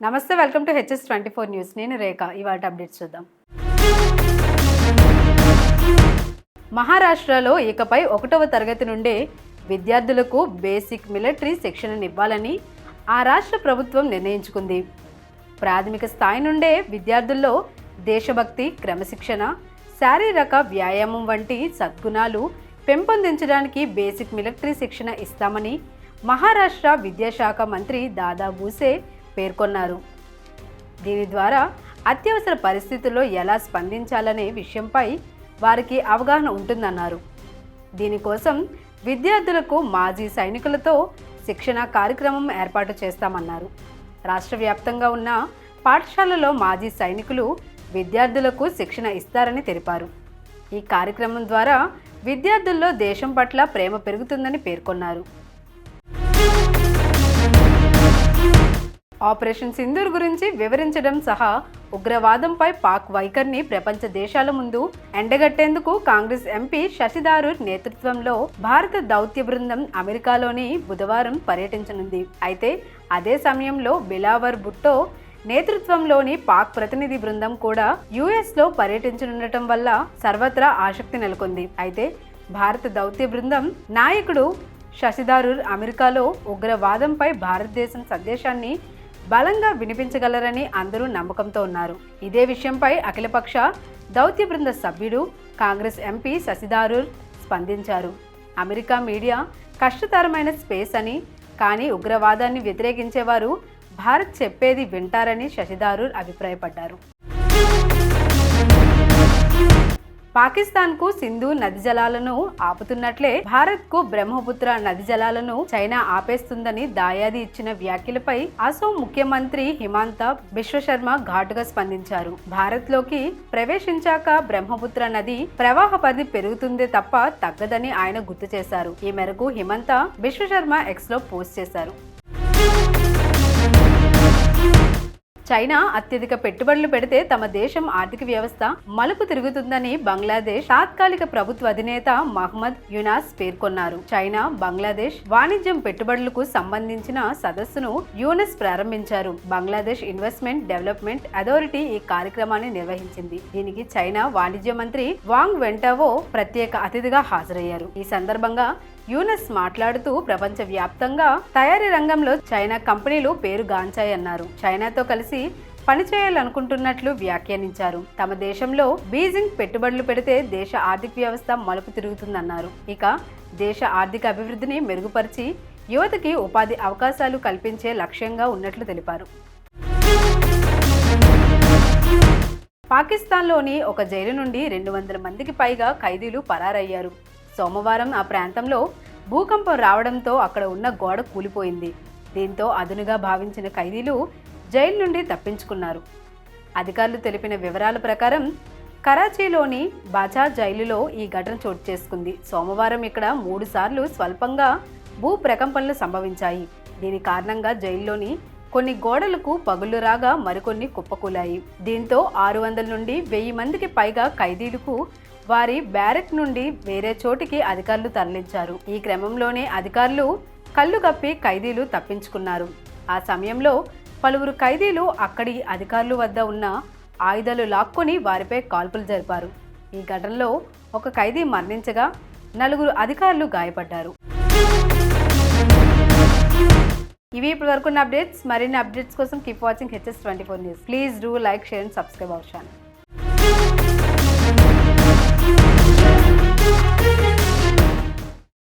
నమస్తే welcome to HS twenty four news. నేను రేఖ. ఇవాళ అప్డేట్స్ చూద్దాం. మహారాష్ట్రలో ఇకపై ఒకటవ తరగతి నుండే విద్యార్థులకు బేసిక్ మిలిటరీ శిక్షణను ఇవ్వాలని ఆ రాష్ట్ర ప్రభుత్వం నిర్ణయించుకుంది. ప్రాథమిక స్థాయి నుండే విద్యార్థుల్లో దేశభక్తి క్రమశిక్షణ శారీరక వ్యాయామం వంటి సద్గుణాలు పెంపొందించడానికి బేసిక్ మిలిటరీ శిక్షణ ఇస్తామని మహారాష్ట్ర విద్యాశాఖ మంత్రి దాదా భూసే పేర్కొన్నారు. దీని ద్వారా అత్యవసర పరిస్థితుల్లో ఎలా స్పందించాలనే విషయంపై వారికి అవగాహన ఉంటుందన్నారు. దీనికోసం విద్యార్థులకు మాజీ సైనికులతో శిక్షణ కార్యక్రమం ఏర్పాటు చేస్తామన్నారు. రాష్ట్ర వ్యాప్తంగా ఉన్న పాఠశాలలో మాజీ సైనికులు విద్యార్థులకు శిక్షణ ఇస్తారని తెలిపారు. ఈ కార్యక్రమం ద్వారా విద్యార్థుల్లో దేశం పట్ల ప్రేమ పెరుగుతుందని పేర్కొన్నారు. ఆపరేషన్ సింధూర్ గురించి వివరించడం సహా ఉగ్రవాదంపై పాక్ వైఖరిని ప్రపంచ దేశాల ముందు ఎండగట్టేందుకు కాంగ్రెస్ ఎంపీ శశిదారూర్ నేతృత్వంలో భారత దౌత్య బృందం అమెరికాలోని బుధవారం పర్యటించనుంది. అయితే అదే సమయంలో బిలావర్ భుట్టో నేతృత్వంలోని పాక్ ప్రతినిధి బృందం కూడా యుఎస్లో పర్యటించనుండటం వల్ల సర్వత్రా ఆసక్తి నెలకొంది. అయితే భారత దౌత్య బృందం నాయకుడు శశిదారుర్ అమెరికాలో ఉగ్రవాదంపై భారతదేశం సందేశాన్ని బలంగా వినిపించగలరని అందరూ నమ్మకంతో ఉన్నారు. ఇదే విషయంపై అఖిలపక్ష దౌత్య బృంద సభ్యుడు కాంగ్రెస్ ఎంపీ శశిదారుల్ స్పందించారు. అమెరికా మీడియా కష్టతరమైన స్పేస్ అని కానీ ఉగ్రవాదాన్ని వ్యతిరేకించేవారు భారత్ చెప్పేది వింటారని శశిదారుల్ అభిప్రాయపడ్డారు. పాకిస్తాన్కు సింధు నది జలాలను ఆపుతున్నట్లే భారత్కు బ్రహ్మపుత్ర నది జలాలను చైనా ఆపేస్తుందని దాయాది ఇచ్చిన వ్యాఖ్యలపై అసోం ముఖ్యమంత్రి హిమాంత బిశ్వశర్మ ఘాటుగా స్పందించారు. భారత్లోకి ప్రవేశించాక బ్రహ్మపుత్ర నది ప్రవాహ పరిధి పెరుగుతుందే తప్ప తగ్గదని ఆయన గుర్తు చేశారు. ఈ మేరకు హిమంత బిశ్వశర్మ ఎక్స్లో పోస్ట్ చేశారు. చైనా అత్యధిక పెట్టుబడులు పెడితే తమ దేశం ఆర్థిక వ్యవస్థ మలుపు తిరుగుతుందని బంగ్లాదేశ్ తాత్కాలిక ప్రభుత్వ అధినేత మహ్మద్ యునాస్ పేర్కొన్నారు. చైనా బంగ్లాదేశ్ వాణిజ్యం పెట్టుబడులకు సంబంధించిన సదస్సును యూనస్ ప్రారంభించారు. బంగ్లాదేశ్ ఇన్వెస్ట్మెంట్ డెవలప్మెంట్ అథారిటీ ఈ కార్యక్రమాన్ని నిర్వహించింది. దీనికి చైనా వాణిజ్య మంత్రి వాంగ్ వెంటావో ప్రత్యేక అతిథిగా హాజరయ్యారు. ఈ సందర్భంగా యూనస్ మాట్లాడుతూ ప్రపంచ వ్యాప్తంగా తయారీ రంగంలో చైనా కంపెనీలు పేరుగాంచాయన్నారు చైనాతో కలిసి పనిచేయాలనుకుంటున్నట్లు వ్యాఖ్యానించారు. తమ దేశంలో బీజింగ్ పెట్టుబడులు పెడితే దేశ ఆర్థిక వ్యవస్థ మలుపు తిరుగుతుందన్నారు. ఇక దేశ ఆర్థిక అభివృద్ధిని మెరుగుపరిచి యువతకి ఉపాధి అవకాశాలు కల్పించే లక్ష్యంగా ఉన్నట్లు తెలిపారు. పాకిస్తాన్లోని ఒక జైలు నుండి రెండు వందల మందికి పైగా ఖైదీలు పరారయ్యారు. సోమవారం ఆ ప్రాంతంలో భూకంపం రావడంతో అక్కడ ఉన్న గోడ కూలిపోయింది. దీంతో అదునుగా భావించిన ఖైదీలు జైలు నుండి తప్పించుకున్నారు. అధికారులు తెలిపిన వివరాల ప్రకారం కరాచీలోని బాజా జైలులో ఈ ఘటన చోటు చేసుకుంది. సోమవారం ఇక్కడ మూడుసార్లు స్వల్పంగా భూ ప్రకంపనలు సంభవించాయి. దీని కారణంగా జైల్లోని కొన్ని గోడలకు పగులు రాగా మరికొన్ని కుప్పకూలాయి. దీంతో ఆరు వందల నుండి వెయ్యి మందికి పైగా ఖైదీలకు వారి బ్యారెక్ నుండి వేరే చోటికి అధికారులు తరలించారు. ఈ క్రమంలోనే అధికారులు కళ్ళు కప్పి ఖైదీలు తప్పించుకున్నారు. ఆ సమయంలో పలువురు ఖైదీలు అక్కడి అధికారుల వద్ద ఉన్న ఆయుధాలు లాక్కొని వారిపై కాల్పులు జరిపారు. ఈ ఘటనలో ఒక ఖైదీ మరణించగా నలుగురు అధికారులు గాయపడ్డారు. ఇవి ఇప్పటి వరకు అప్డేట్స్. మరిన్ని అప్డేట్స్ కోసం keep watching HS twenty four news please do like share and subscribe our channel